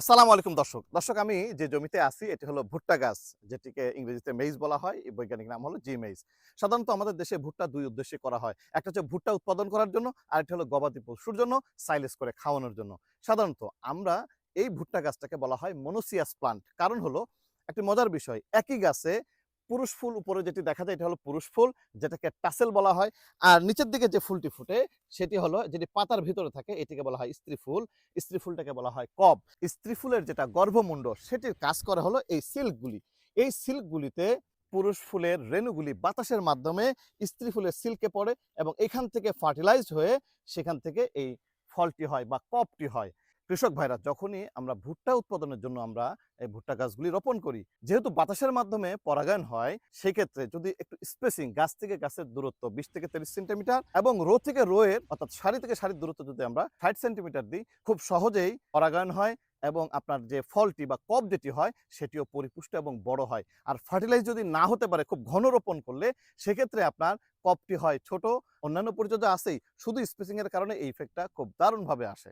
আসসালামু আলাইকুম দর্শক। দর্শক, আমি যে জমিতে আছি, এটি হলো ভুট্টা গাছ, যেটিকে ইংরেজিতে মেইজ বলা হয়, এই বৈজ্ঞানিক নাম হলো জি মেইজ সাধারণত আমাদের দেশে ভুট্টা দুই উদ্দেশ্যে করা হয়। একটা হচ্ছে ভুট্টা উৎপাদন করার জন্য, আর একটি হলো গবাদি পশুর জন্য সাইলেস করে খাওয়ানোর জন্য। সাধারণত আমরা এই ভুট্টা গাছটাকে বলা হয় মনোসিয়াস প্লান্ট কারণ হলো, একটি মজার বিষয়, একই গাছে পুরুষ ফুল উপরে যেটি দেখা যায়, এটা হলো পুরুষ ফুল, যেটাকে টাসেল বলা হয়। আর নিচের দিকে যে ফুলটি ফুটে, সেটি হলো যেটি পাতার ভিতরে থাকে, এটিকে বলা হয় স্ত্রী ফুল। স্ত্রী ফুলটাকে বলা হয় কব। স্ত্রী ফুলের যেটা গর্ভমুণ্ড, সেটির কাজ করে হলো এই সিল্কগুলি। এই সিল্কগুলিতে পুরুষ ফুলের রেণুগুলি বাতাসের মাধ্যমে স্ত্রী ফুলের সিল্কে পড়ে এবং এখান থেকে ফার্টিলাইজড হয়ে সেখান থেকে এই ফলটি হয় বা কপটি হয়। কৃষক ভাইরা যখনই আমরা ভুট্টা উৎপাদনের জন্য আমরা এই ভুট্টা গাছগুলি রোপণ করি, যেহেতু বাতাসের মাধ্যমে পরাগায়ন হয়, সেক্ষেত্রে যদি একটু স্পেসিং গাছ থেকে গাছের দূরত্ব বিশ থেকে তিরিশ সেন্টিমিটার এবং রো থেকে রোয়ের অর্থাৎ সারি থেকে সারির দূরত্ব যদি আমরা ষাট সেন্টিমিটার দিই, খুব সহজেই পরাগায়ন হয় এবং আপনার যে ফলটি বা কপ যেটি হয়, সেটিও পরিপুষ্ট এবং বড় হয়। আর ফার্টিলাইজ যদি না হতে পারে, খুব ঘন রোপণ করলে, সেক্ষেত্রে আপনার কপটি হয় ছোট, অন্যান্য পরিচর্যা আসেই শুধু স্পেসিং এর কারণে এই ইফেক্টটা খুব দারুণভাবে আসে।